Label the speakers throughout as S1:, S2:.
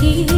S1: here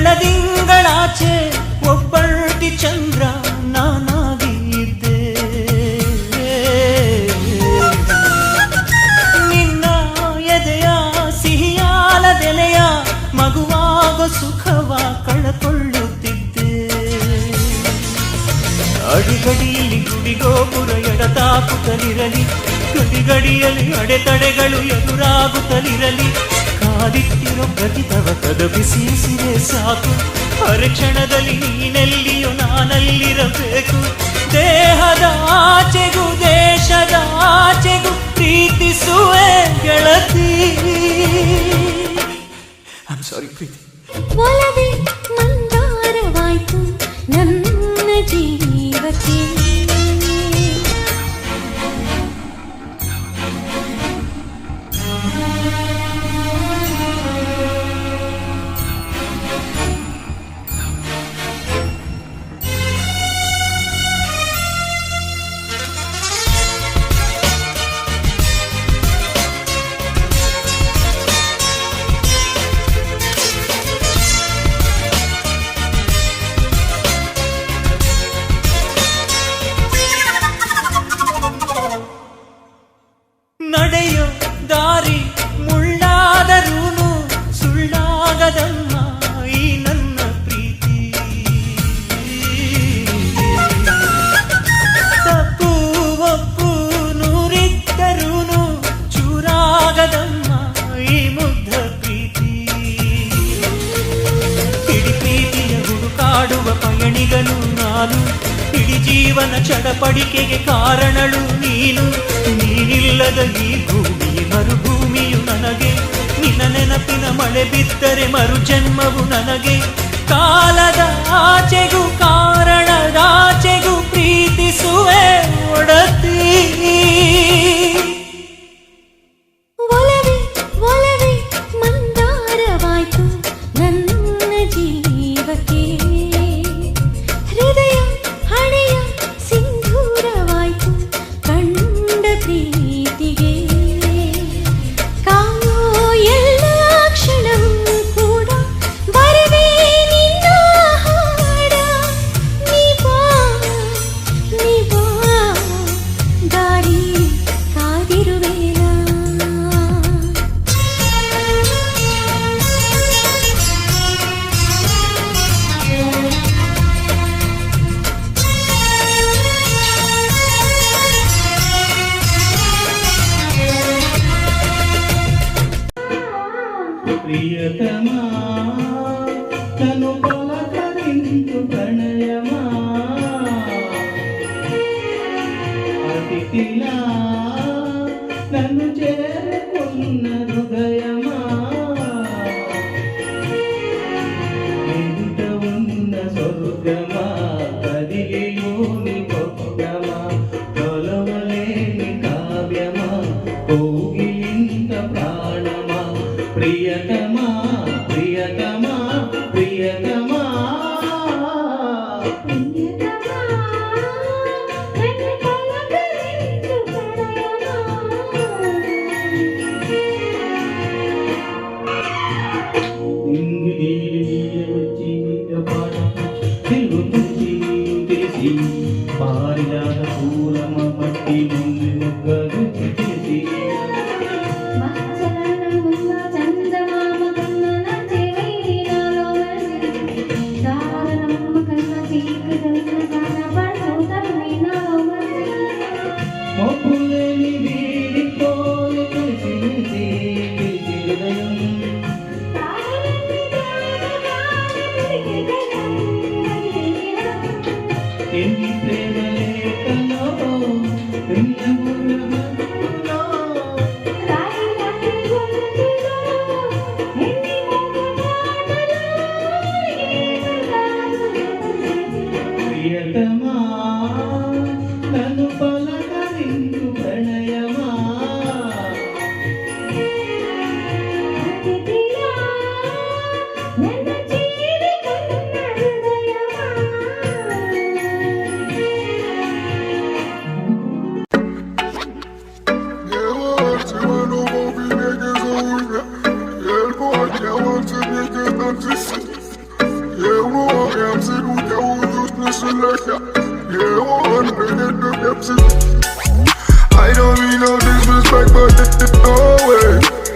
S1: ಬೆಳದಿಂಗಳಾಚೆ ಒಬ್ಬಳ್ಟಿ ಚಂದ್ರ ನಾನಾಗಿದ್ದೆ. ನಿನ್ನ ಎದೆಯ ಸಿಹಿಯಾಲದೆಲೆಯ ಮಗುವಾಗ ಸುಖವ ಕಳಕೊಳ್ಳುತ್ತಿದ್ದೆ. ಅಡಿಗಡಿಯಲ್ಲಿ ಗುಡಿಗೋಪುರ ಎಡತಾಕುತ್ತಲಿರಲಿ ಗಡಿಗಡಿಯಲ್ಲಿ ಅಡೆತಡೆಗಳು ಎದುರಾಗುತ್ತಲಿರಲಿ ಕಾದಿಟ್ಟಿರೋ ಪ್ರತಿಭವ ಕದ ಬಿಸಿ ಸಿರೆ ಸಾಕು ಪರಕ್ಷಣದಲ್ಲಿ ನೀನೆಲ್ಲಿಯೋ ನಾನಲ್ಲಿರಬೇಕು. ದೇಹದ ಆಚೆಗೂ ದೇಶದ ಆಚೆಗೂ ಪ್ರೀತಿಸುವೆ ಗೆಳತಿ. ಐ ಸಾರಿ ಪ್ರೀತಿ. ಪಯಣಿಗನು ನಾನು. ಇಡೀ ಜೀವನ ಚಡಪಡಿಕೆಗೆ ಕಾರಣಳು ನೀನು. ನೀನಿಲ್ಲದ ಈ ಭೂಮಿ, ಮರುಭೂಮಿಯು ನನಗೆ. ನಿನ್ನ ನೆನಪಿನ ಮಳೆ ಬಿದ್ದರೆ ಮರುಜನ್ಮವು ನನಗೆ. ಕಾಲದ ಆಚೆಗೂ
S2: திருவேல்
S3: ಪ್ರಿಯತಮ
S4: I don't mean no disrespect, but no way.